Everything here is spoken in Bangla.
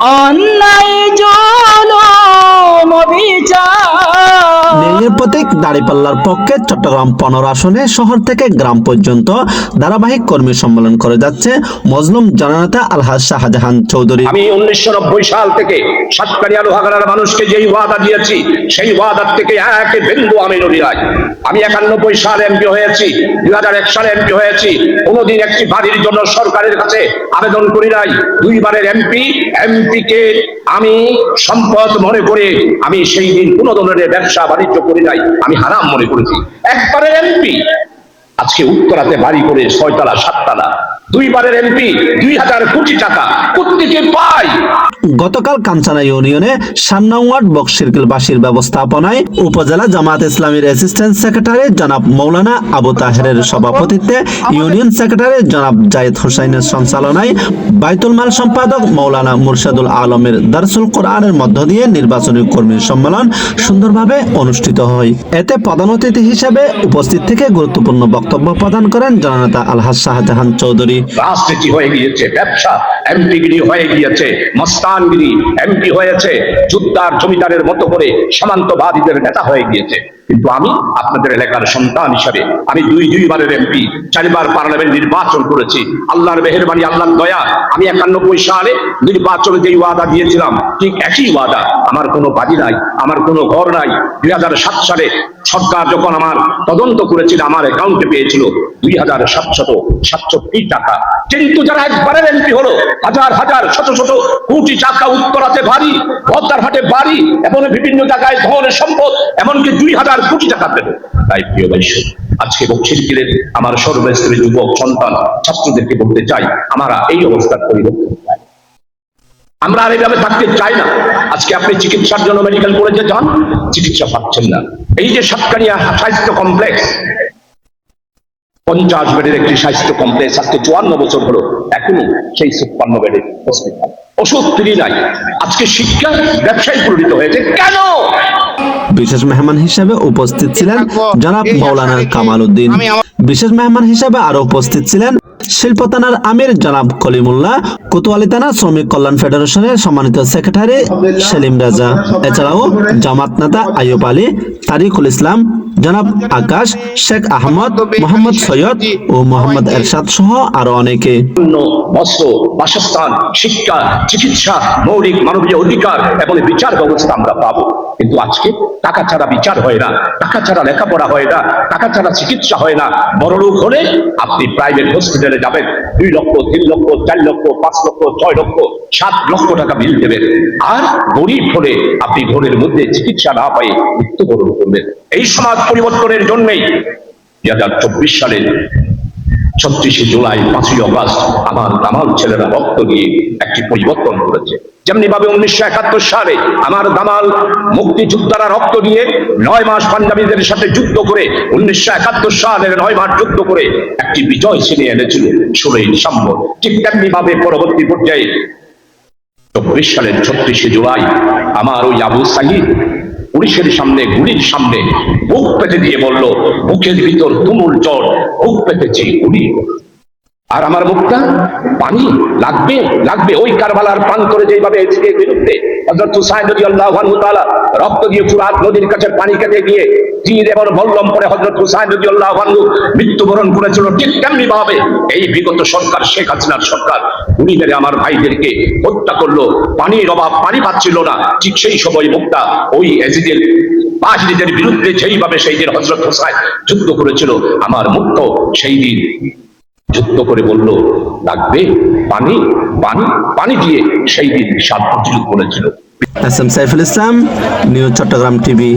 অন্যায় জুলুম ন্যায়ের প্রতীক দাঁড়িপাল্লার পক্ষে চট্টগ্রাম পনেরো আসনে শহর থেকে গ্রাম পর্যন্ত ধারাবাহিক কর্মী সম্মেলন করে যাচ্ছে মজলুম জননেতা আলহাজ শাহজাহান চৌধুরী। আমি উনিশশো নব্বই সাল থেকে সাতকারিয়া লোহাগাড়ার মানুষকে যেই ওয়াদা দিয়েছি সেই ওয়াদার থেকে এক বিন্দু আমি নড়ি নাই আমি একানব্বই সালে এমপি হয়েছি দুই হাজার এক সালে এমপি হয়েছি। কোনোদিন একটি বাড়ির জন্য সরকারের কাছে আবেদন করি নাই। দুইবারের এমপি এমপি কে আমি সম্পদ মনে করে আমি সেই দিন কোনো ধরনের ব্যবসা বাণিজ্য করি নাই, আমি হারাম মনে করেছি। একবারে এমপি আজকে উত্তরাতে বাড়ি করে ছয়তলা, সাততলা। দুইবারের এমপি, দুই হাজার কোটি টাকা। কোথেকে পাই? গতকাল কাঞ্চানা ইউনিয়নে ব্যবস্থাপনায় উপজেলা জামাত ইসলামীর অ্যাসিস্ট্যান্ট সেক্রেটারি জনাব মৌলানা আবু তাহেরের সভাপতিত্বে ইউনিয়ন সেক্রেটারি জনাব জায়েদ হোসাইনের সঞ্চালনায় বাইতুল মাল সম্পাদক মৌলানা মুরশাদুল আলমের দারসুল কোরআনের মধ্য দিয়ে নির্বাচনী কর্মী সম্মেলন সুন্দরভাবে অনুষ্ঠিত হয়। এতে প্রধান অতিথি হিসেবে উপস্থিত থেকে গুরুত্বপূর্ণ বক্তব্য প্রদান করেন জননেতা আলহাজ শাহজাহান চৌধুরী। রাজনীতি হয়ে গিয়েছে, ব্যবসা এমপিগিরি হয়ে গিয়েছে মস্তানগিরি এমপি হয়েছে, যুদ্ধার জমিদারের মতো করে সীমান্তবাদীদের নেতা হয়ে গিয়েছে। কিন্তু আমি আপনাদের এলাকার সন্তান হিসাবে আমি দুই দুইবারের এমপি, চারবার পার্লামেন্ট নির্বাচন করেছি। আল্লাহর মেহরবানি, আল্লাহর দয়া। আমি একানব্বই সালে নির্বাচনে যেই ওয়াদা দিয়েছিলাম, ঠিক একই ওয়াদা। আমার কোনো বাড়ি নাই, আমার কোনো ঘর নাই। দুই হাজার সাত সালে সরকার যখন আমার তদন্ত করেছিল, আমার অ্যাকাউন্টে পেয়েছিল দুই হাজার সাতশত সাতষট্টি টাকা। কিন্তু যারা একবারের এমপি হলো, হাজার হাজার, শত শত কোটি টাকা উত্তরাতে বাড়ি বদ্দার হাটে বাড়ি এবং বিভিন্ন জায়গায় ধনের সম্পদ, এমনকি দুই হাজার কোটি টাকা পেল তাই প্রিয় বৈশ্য আজকে বক্সিরকিলের আমার সর্বস্তরের যুবক, সন্তান, ছাত্রদেরকে বলতে চাই, আমরা এই অবস্থার পরিবর্তন আমরা আর এইভাবে থাকতে চাই না। আজকে আপনি চিকিৎসার জন্য মেডিকেল কলেজে যান, চিকিৎসা পাচ্ছেন না। এই যে সাতকানিয়া স্বাস্থ্য কমপ্লেক্স পঞ্চাশ বেডের একটি স্বাস্থ্য কমপ্লেক্স আজকে চুয়ান্ন বছর হলো, এখনও সেই ছাপ্পান্ন বেডের হসপিটাল ওষুধ ফ্রি নাই। আজকে শিক্ষা ব্যবসায় পরিণত হয়েছে। কেন? বিশেষ মেহমান হিসেবে উপস্থিত ছিলেন জনাব মৌলানা কামাল উদ্দিন বিশেষ মেহমান হিসেবে আরও উপস্থিত ছিলেন শিল্প থানার আমির জনাব কলিমুল্লাহ কোতোয়ালি থানা শ্রমিক কল্যাণ ফেডারেশনের সম্মানিত সেক্রেটারি সেলিম রাজা। এছাড়াও জামাত নেতা আইয়ুব আলী তারিকুল ইসলাম জনাব আকাশ শেখ আহমদ, মোহাম্মদ সৈয়দ ও মোহাম্মদ এরশাদ সহ আরও অনেকে। বস্ত্র, বাসস্থান, শিক্ষা, চিকিৎসা, মৌলিক মানবীয় অধিকার এবং বিচার ব্যবস্থা আমরা পাবো। কিন্তু আজকে টাকা ছাড়া বিচার হয় না, টাকা ছাড়া লেখাপড়া হয় না, টাকা ছাড়া চিকিৎসা হয় না। বড় লোক হলে আপনি প্রাইভেট হসপিটালে যাবেন। দুই লক্ষ, তিন লক্ষ, চার লক্ষ, পাঁচ লক্ষ, ছয় লক্ষ, সাত লক্ষ টাকা বিল দেবেন। আর গরিব হলে আপনি ঘরের মধ্যে চিকিৎসা না পাই মৃত্যুবরণ করবেন। এই সমাজ পরিবর্তনের জন্যই দুই হাজার চব্বিশ সালের ছত্রিশে জুলাই, পাঁচই অগাস্ট, আমার দামাল ছেলেরা রক্ত দিয়ে একটি পরিবর্তন করেছে। যেমনি ভাবে উনিশশো একাত্তর সালে আমার দামাল মুক্তিযোদ্ধারা রক্ত দিয়ে নয় মাস পাঞ্জাবিদের সাথে যুদ্ধ করে উনিশশো একাত্তর সালের নয় মাস যুদ্ধ করে একটি বিজয় ছিনিয়ে এনেছিল ষোলোই ডিসেম্বর। ঠিক তেমনি ভাবে পরবর্তী পর্যায়ে চব্বিশ সালের ছত্রিশে জুলাই, আমার ওই আবু সাহিদ পুলিশের সামনে, গুলির সামনে বুক পেতে দিয়ে বলল, বুকের ভিতর তুমুল জ্বর, বুক পেতেছি গুলি। আর আমার মুখটা পানি লাগবে লাগবে। ওই কারবালার প্রান্তরে যেভাবে এসিদের বিরুদ্ধে, হযরত হুসাইন রাদিয়াল্লাহু আনহু তাআলা রক্ত দিয়ে ফুরাত নদীর কাছে পানি খেতে গিয়ে তীর এবং বল্লম পরে হযরত হুসাইন রাদিয়াল্লাহু আনহু মৃত্যুবরণ করেছিল ঠিক তেমনি ভাবে এই বিগত সরকার, শেখ হাসিনার সরকার গুলি মেরে আমার ভাইদেরকে হত্যা করল, পানির অভাব পানি পাচ্ছিল না। ঠিক সেই সময় মুক্তা ওই এজিদের বাহিনীদের বিরুদ্ধে যেইভাবে সেই দিন হজরত হোসাইন যুদ্ধ করেছিল, আমার মুক্ত সেই দিন যুদ্ধ করে বলল, লাগবে? পানি? পানি? পানি দিয়ে সেই দিন সাত বলেছিল। S M Saiful Islam, news Chattogram TV.